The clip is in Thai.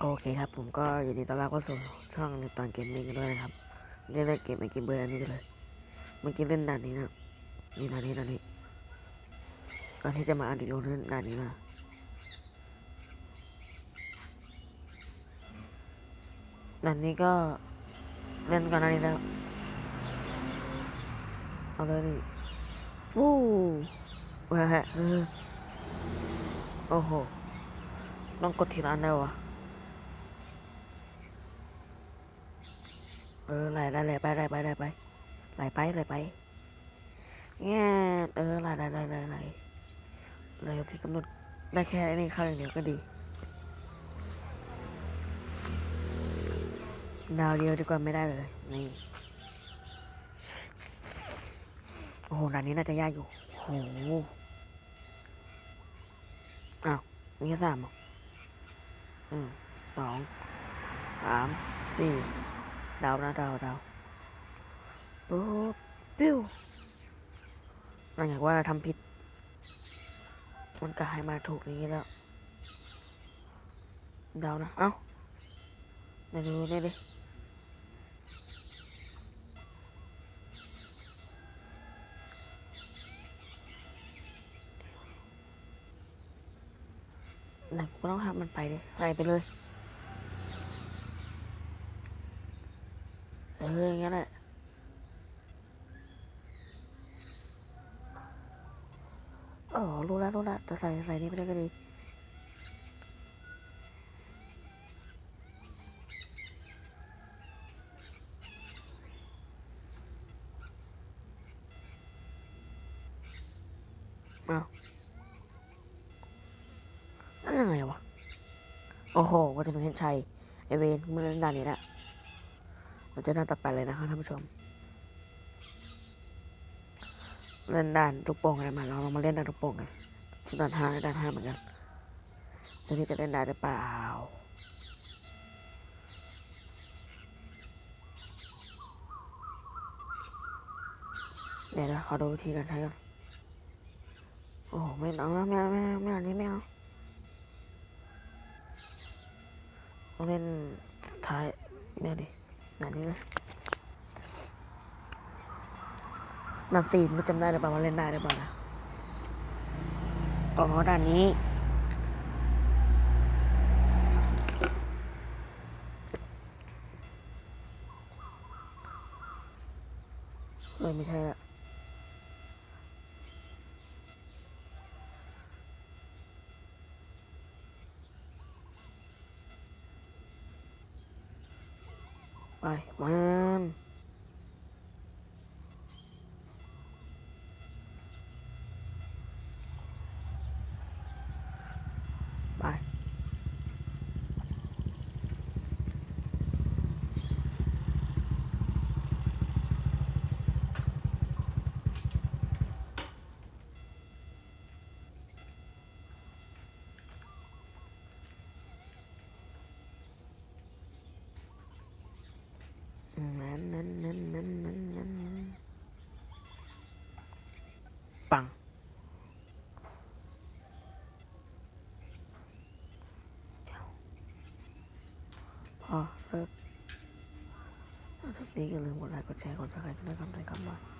โอเคครับผมก็ยินดีต้อนรับเข้าสู่ช่องในตอนเกมมิ่งกันด้วยนะครับเล่นเกมไอเกมเบอร์อันนี้กันเลยเมื่อกี้เล่นด่านนี้นะนี่ด่านนี้ด่านนี้ก่อนที่จะมาอ่านดีโอเล่นด่านนี้มาด่านนี้ก็เล่นก่อนหน้านี้แล้วเอาเลยนี่ฟู้แหวะโอ้โหต้องกดทีละอันได้วะ เออไหลได้ไหลไปไหลไปไหลไปไหลไปไหลไปแง่เออไหลไหลไหลไหลไหลไหลที่กำหนดได้แค่ไอ้นี้เข้าอย่างเดียวก็ดีดาวเดียวดีกว่าไม่ได้เลยนี่โอ้โหด่านนี้น่าจะยากอยู่โอ้โหอ้าวมีแค่สามเหรออืมสองสามสี่ ดาวนะดาวดาวปุ๊บปิ้วหลังจากว่าทำผิด มันก็ให้มาถูกอย่างนี้แล้ว ดาวนะ เอ้าเดี๋ยวดูนี่ดิไหนกูต้องทำมันไปดิใส่ไปเลย อออย่างนั้นแหละเออรู้แล้วรู้แล้วแต่ใส่ใส่นี่ไม่ได้ก็ดีอ้าวนั่นยังไงวะ โอ้โหวัฒนเพชรชัย ไอเวนเมึงเล่นด่านนี้แหละ เราจะเดินต่อไปเลยนะครับท่านผู้ชมเล่นด่านลูกโป่งอะไรมาเราลองมาเล่นด่านลูกโป่งกันที่ด่านห้าด่านห้าเหมือนกันเดี๋ยวนี้จะเล่นได้หรือเปล่าเดี๋ยวนะขอดูวิธีการใช้ก่อนโอ้โหไม่เอาไม่เอาไม่เอาไม่เอาไม่เอาอันนี้ไม่เอาเล่นท้ายเนี่ยดิ ด่านนี้เลยนับสี่ไม่จำได้หรือเปล่าว่าเล่นได้หรือเปล่านะอ๋อด่านนี้เออไม่ใช่ละ ไปมันไป นั้นนั้นนั้นนั้นนั้นนั้นปัง พอเลิกถ้านี้ก็ลืมกดไลค์กดแชร์กดซับสไครต์ด้วยคำใดคำหนึ่ง